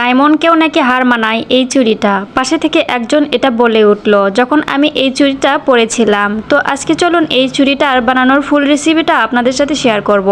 ডায়মন্ডকেও নাকি হার মানায় এই চুড়িটা পাশে থেকে একজন এটা বলে উঠল, যখন আমি এই চুড়িটা পরেছিলাম তো আজকে চলুন এই চুড়িটার বানানোর ফুল রেসিপিটা আপনাদের সাথে শেয়ার করব।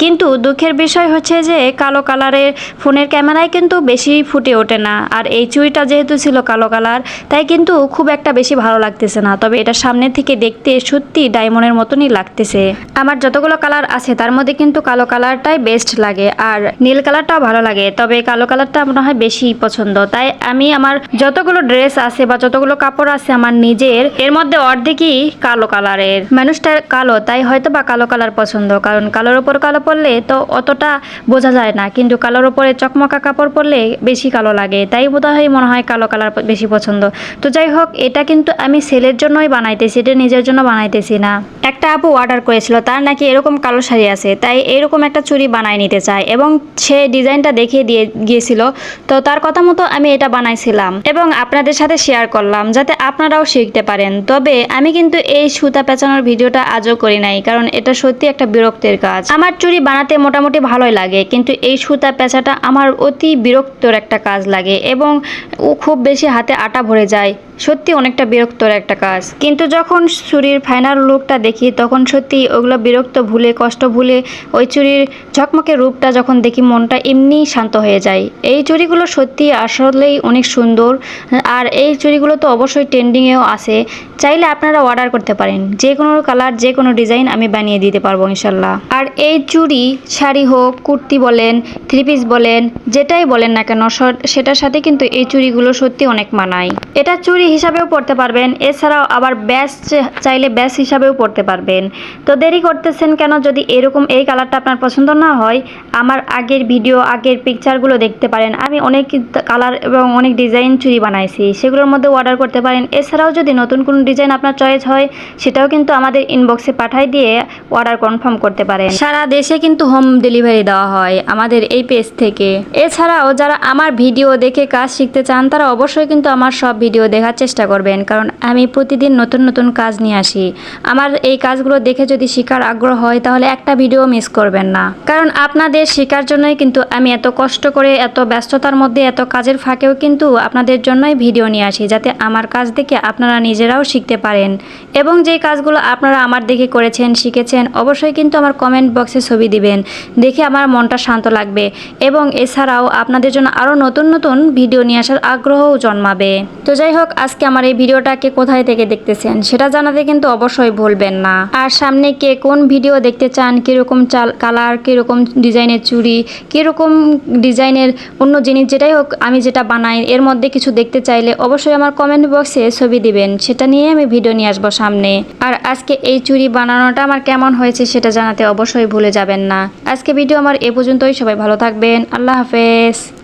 কিন্তু দুঃখের বিষয় হচ্ছে যে, কালো কালারের ফোনের ক্যামেরায় কিন্তু বেশি ফুটে ওঠে না। আর এই চুড়িটা যেহেতু ছিল কালো কালার, তাই কিন্তু খুব একটা বেশি ভালো লাগতেছে না। তবে এটা সামনে থেকে দেখতে সত্যি ডায়মন্ডের মতনই লাগতেছে। আমার যতগুলো কালার আছে, তার মধ্যে কিন্তু কালো কালারটাই বেস্ট লাগে, আর নীল কালারটাও ভালো লাগে। তবে কালো কালারটা মনে হয় বেশি পছন্দ। তাই আমি আমার যতগুলো ড্রেস আছে বা যতগুলো কাপড় আছে আমার নিজের, এর মধ্যে অর্ধেকই কালো কালারের মানুষটা কালো, তাই হয়তো বা কালো কালার পছন্দ, কারণ কালোর ওপর কালো পরলে তো অতটা বোঝা যায় না। কিন্তু কালোর ওপরে চকমকা কাপড় পরলে বেশি কালো লাগে, তাই বোধ হয় মনে হয় কালো কালার বেশি পছন্দ। তো যাই হোক, এটা কিন্তু আমি সেলের জন্যই বানাইতেছি, এটা নিজের জন্য বানাইতেছি না। একটা আপু অর্ডার করেছিল, তার নাকি এরকম কালো শাড়ি আছে, তাই এরকম একটা চুড়ি বানাই নিতে চায়। এবং সে ডিজাইনটা দেখিয়ে দিয়ে গিয়েছিল তো তার কথা মতো আমি এটা বানাইছিলাম এবং আপনাদের সাথে শেয়ার করলাম যাতে আপনারাও শিখতে পারেন। তবে আমি কিন্তু এই সুতা পেঁচানোর ভিডিওটা আজও করি নাই, কারণ এটা সত্যি একটা বিরক্তের কাজ। আমার চুরি বানাতে মোটামুটি ভালোই লাগে, কিন্তু এই সুতা পেঁচাটা আমার অতি বিরক্তর একটা কাজ লাগে এবং ও খুব বেশি হাতে আটা ভরে যায়। সত্যি অনেকটা বিরক্তর একটা কাজ। কিন্তু যখন চুরির ফাইনাল লুকটা দেখি, তখন সত্যি ওগুলো বিরক্ত ভুলে, কষ্ট ভুলে ওই চুরির ঝকমকে রূপটা যখন দেখি, মনটা এমনিই শান্ত হয়ে যায়। এই চুড়িগুলো সত্যি আসলেই অনেক সুন্দর। আর এই চুড়িগুলো তো অবশ্যই ট্রেন্ডিংয়েও আছে। চাইলে আপনারা অর্ডার করতে পারেন। যে কোনো কালার যে কোনো ডিজাইন আমি বানিয়ে দিতে পারব, ইনশাল্লাহ। আর এই চুড়ি শাড়ি হোক, কুর্তি বলেন থ্রি পিস বলেন, যেটাই বলেন না কেন সেটার সাথে কিন্তু এই চুড়িগুলো সত্যি অনেক মানায়। এটা চুড়ি হিসাবেও পড়তে পারবেন। এছাড়াও আবার ব্যাস চাইলে ব্যাস হিসাবেও পড়তে পারবেন। তো দেরি করতেছেন কেন? যদি এরকম এই কালারটা আপনার পছন্দ না হয়, আমার আগের ভিডিও, আগের পিকচারগুলো দেখতে পারেন। আমি অনেক কালার এবং অনেক ডিজাইন চুড়ি বানাইছি, সেগুলোর মধ্যে অর্ডার করতে পারেন। এছাড়াও যদি নতুন কোনো ডিজাইন আপনার চয়েস হয়, সেটাও কিন্তু আমাদের ইনবক্সে পাঠাই দিয়ে অর্ডার কনফার্ম করতে পারেন। সারা দেশে কিন্তু হোম ডেলিভারি দেওয়া হয়, আমাদের এই পেজ থেকে। এছাড়াও যারা আমার ভিডিও দেখে কাজ শিখতে চান, তারা অবশ্যই কিন্তু আমার সব ভিডিও দেখার চেষ্টা করবেন, কারণ আমি প্রতিদিন নতুন নতুন কাজ নিয়ে আসি। আমার এই কাজগুলো দেখে যদি শেখার আগ্রহ হয়, তাহলে একটা ভিডিও মিস করবেন না। কারণ আপনাদের শেখার জন্যই কিন্তু আমি এত কষ্ট করে, এত ব্যস্ততার মধ্যে, এত কাজের ফাঁকেও কিন্তু আপনাদের জন্যই ভিডিও নিয়ে আসি, যাতে আমার কাজ দেখে আপনারা নিজেরাও শিখতে পারেন। এবং যে কাজগুলো আপনারা আমার দেখে করেছেন, শিখেছেন, অবশ্যই কিন্তু আমার কমেন্ট বক্সে ছবি দিবেন, দেখে আমার মনটা শান্ত লাগবে। এবং এছাড়াও আপনাদের জন্য আরও নতুন নতুন ভিডিও নিয়ে আসার আগ্রহও জন্মাবে। তো যাই হোক আজকে আমার এই ভিডিওটাকে কোথায় থেকে দেখতেছেন সেটা জানাতে কিন্তু অবশ্যই ভুলবেন না। আর সামনে কে কোন ভিডিও দেখতে চান, কীরকম চাল, কালার, কীরকম ডিজাইনের চুড়ি, কীরকম ডিজাইনের অন্য জিনিস যেটাই হোক আমি যেটা বানাই, এর মধ্যে কিছু দেখতে চাইলে অবশ্যই আমার কমেন্ট বক্সে ছবি দিবেন। সেটা নিয়ে আমি ভিডিও নিয়ে আসব সামনে। আর আজকে এই চুড়ি বানানোটা আমার কেমন হয়েছে সেটা জানাতে অবশ্যই ভুলে যাবেন না। আজকে ভিডিও আমার এ পর্যন্তই। সবাই ভালো থাকবেন। আল্লাহ হাফেজ।